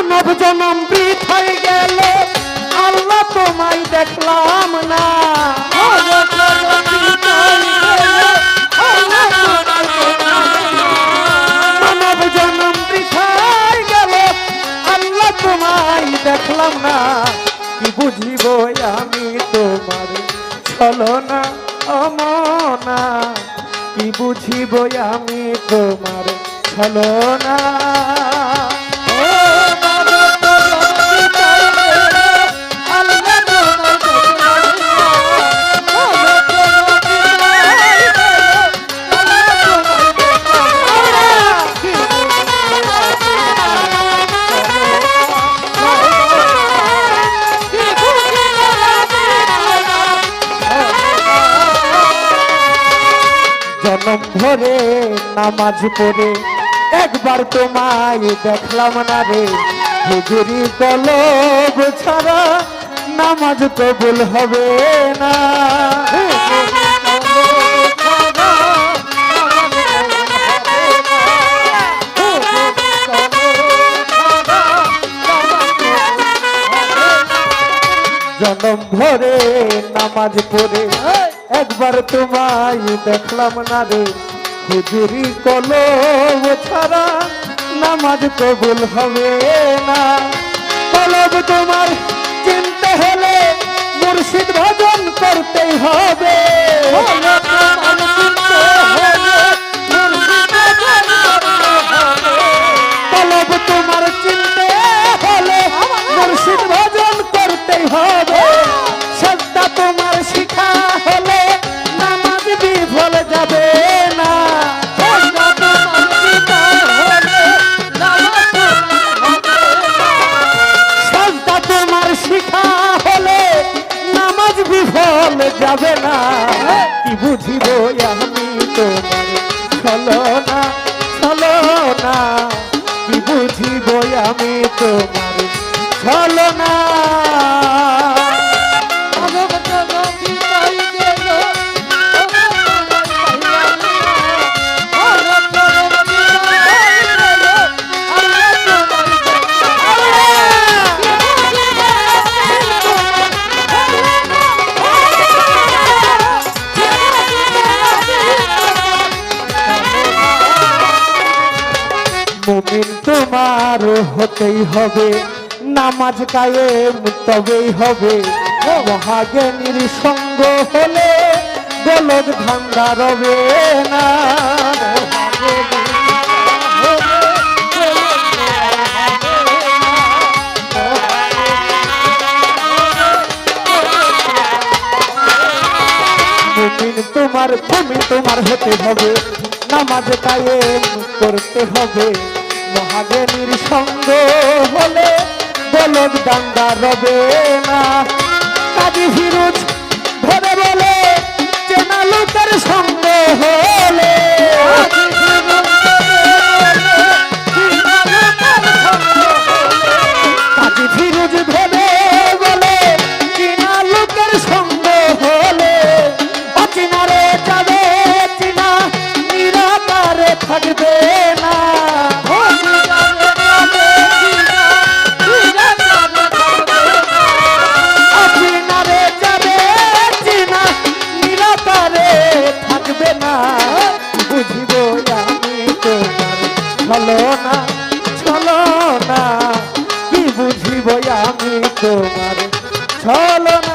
মানব জনম বৃথায় গেল আল্লাহ তোমায় দেখলাম না। মানব জনম বৃথায় গেল আল্লাহ তোমায় দেখলাম না। কি বুঝিব আমি তোমার না অমনা? কি বুঝিব আমি তোমার চলো নামাজ পড়ে একবার তোমায় দেখলাম না রে। হুজুরি কলব ছাড়া নামাজ কবুল হবে না। জনম ভরে নামাজ পড়ে একবার তোমায় দেখলাম না রে। হুজুরি কলম ছাড়া নামাজ কবুল হবে না কলব তোমার চিনতে হলে মুর্শিদ ভজন করতেই হবে বিফল যাবে না। কি বুঝিব আমি তোমার হতেই হবে। নামাজ কায়েম তবেই হবে। মহাজ্ঞানীর সঙ্গ হলে গোলক ধান্দা রবে না। তোমার মুমিন তোমার হতে হবে। নামাজ কায়েম করতে হবে। মহাজ্ঞানীর নিঃসঙ্গ হলে বলদ ডাঙ্গা রবে না। কাজী ফিরুজ তোমার চলো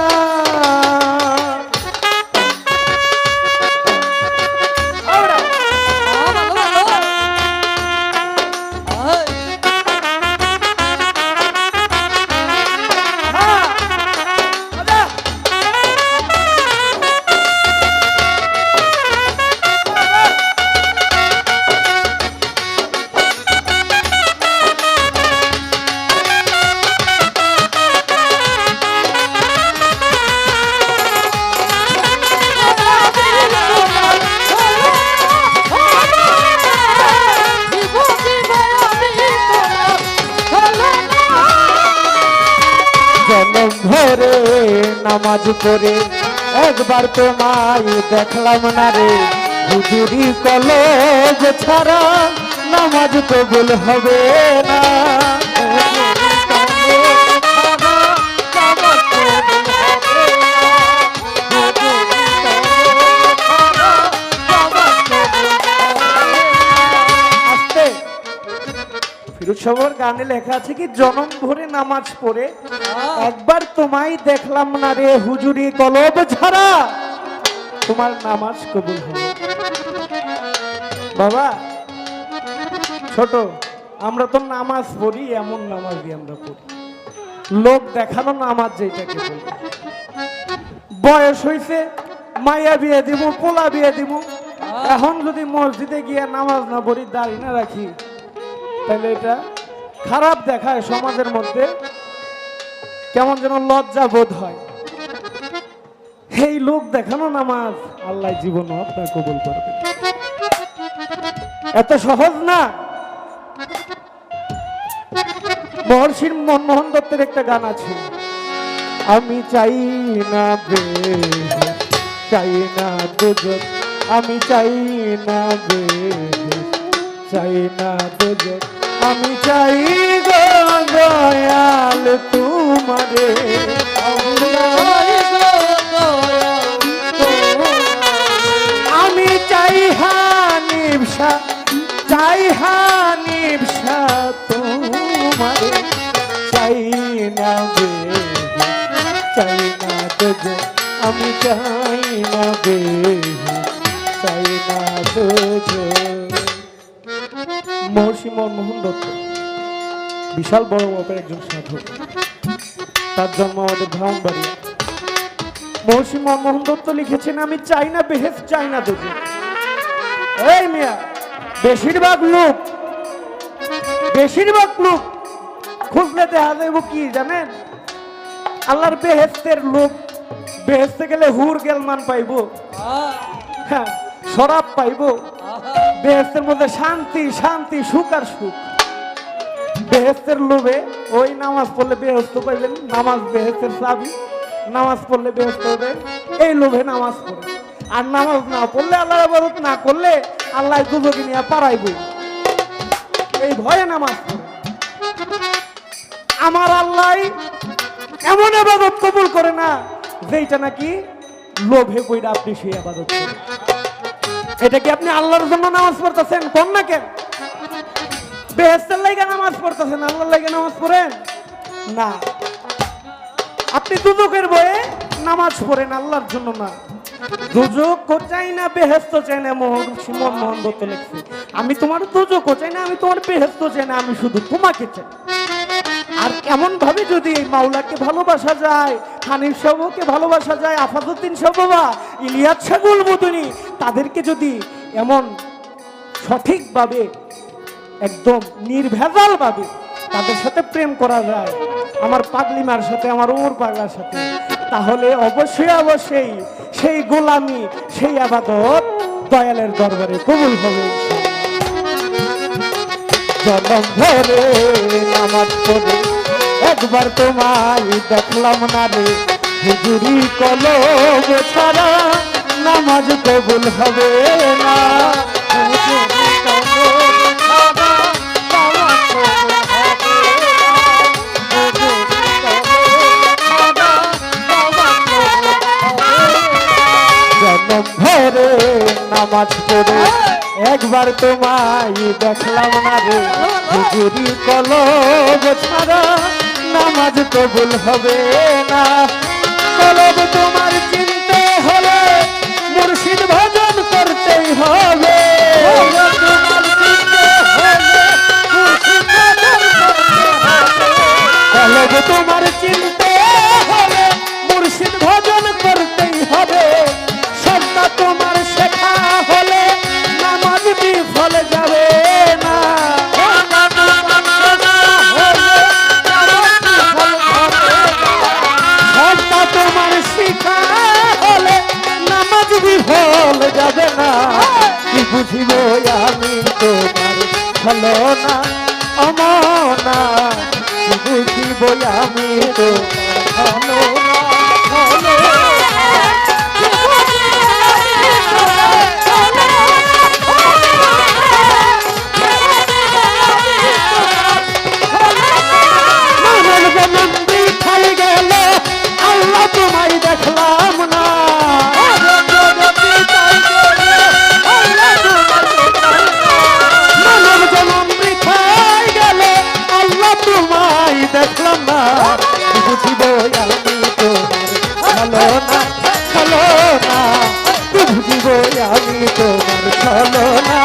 ভরে নামাজ পড়ে। একবার তোমায় দেখলাম না রে। হুজুরি কলেজ ছাড়া নামাজ কবুল হবে না। সবার গানে লেখা আছে কি জনম ভরে নামাজ পড়ে একবার তোমায় দেখলাম না রে হুজুরি কলব ছাড়া তোমার নামাজ কবুল হবে বাবা ছোট আমরা তো নামাজ পড়ি এমন নামাজই আমরা পড়ি। লোক দেখানো নামাজ যেটাকে বলি। বয়স হইছে মাইয়া বিয়ে দিব পোলা বিয়ে দিব এখন যদি মসজিদে গিয়ে নামাজ না পড়ি দাঁড়ি না রাখি তাহলে এটা খারাপ দেখায় সমাজের মধ্যে কেমন যেন লজ্জা বোধ হয়। এই লোক দেখানো নামাজ। আল্লাহ জীবন আপনার কবুল করবে। এত সহজ না? মহর্ষির মনমোহন দত্তের একটা গান আছে। আমি চাই না বেহেশত, চাই না দুজক আমি চাই না বেহেশত, চাই না দুজক আমি চাই গো দয়াল তোমারে। আমি চাই হানিবসা চাই হানিবসা মহর্ষি মনমোহন দত্ত, বিশাল বড় মাপের একজন সাধক তার জন্ম আমাদের ব্রাহ্মণবাড়ি মহর্ষি মনমোহন দত্ত লিখেছেন, আমি চাই না বেহেস, চাই না দুজো এই মিয়া, বেশিরভাগ লোক বেশিরভাগ লোক খুঁজলে দেখা যাইব কি জানেন? আল্লাহর বেহেস্তের লোক বেহেস্তে গেলে হুর গেলমান পাইবো হ্যাঁ শরাব পাইবো। বেহেস্তের মধ্যে শান্তি শান্তি, সুখ আর সুখ। বেহেস্তের লোভে ওই নামাজ পড়লে বেহস্ত পাইলেন নামাজ বেহেস্তের চাবি, নামাজ পড়লে বেহস্ত হবে, এই লোভে নামাজ পড়ে। আর নামাজ না পড়লে আল্লাহ আবাদত না করলে আল্লাহ দুজকে নিয়ে পারাইব এই ভয়ে নামাজ পড়ে। আমার আল্লাহ এমন আবাদত কবুল করে না যেটা নাকি লোভে বইটা আপনি সেই আবাদত করেন। এটা কি আপনি আল্লাহর জন্য নামাজ পড়তেছেন? কোন না কেন? বেহেস্তের লাইগা নামাজ পড়তেছেন, আল্লাহর লাইগা নামাজ পড়েন? না। আপনি দুদকের বয়ে নামাজ পড়েন, আল্লাহর জন্য না। দুজক চাই না বেহেস্ত চাই না মোহন সুমন মোহন দত্ত লিখছে। আমি তোমার দুজক চাই না, আমি তোমার বেহেস্ত চাই না, আমি শুধু তোমাকে চাই। আর এমন ভাবে যদি এই মাওলাকে ভালোবাসা যায় হানিফ সাহকে ভালোবাসা যায় আফাজুদ্দিন সাহ বাবা ইলিয়াস ছাগুল মদনী, তাদেরকে যদি এমন সঠিকভাবে, একদম নির্ভেজাল ভাবে তাদের সাথে প্রেম করা যায়, আমার পাগলিমার সাথে, আমার ওমর পাগলার সাথে, তাহলে অবশ্যই অবশ্যই সেই গোলামি, সেই আবাদত দয়ালের দরবারে কবুল হবে। জনম ধরে নামাজ একবার তোমায় দেখলাম না রে। হুজুরি কলম ছাড়া নামাজ কবুল হবে না। কলম ছাড়া নামাজ কলম পড়ে একবার তোমায় দেখলাম না রে। হুজুরি কলব ছাড়া নামাজ কবুল হবে না। কলব তোমার চিনতে হলে মুর্শিদ ভজন করতেই হবে। কলব তোমার চিনতে অমনা বুঝিব আমি তোমার আমি তোমার ছলনা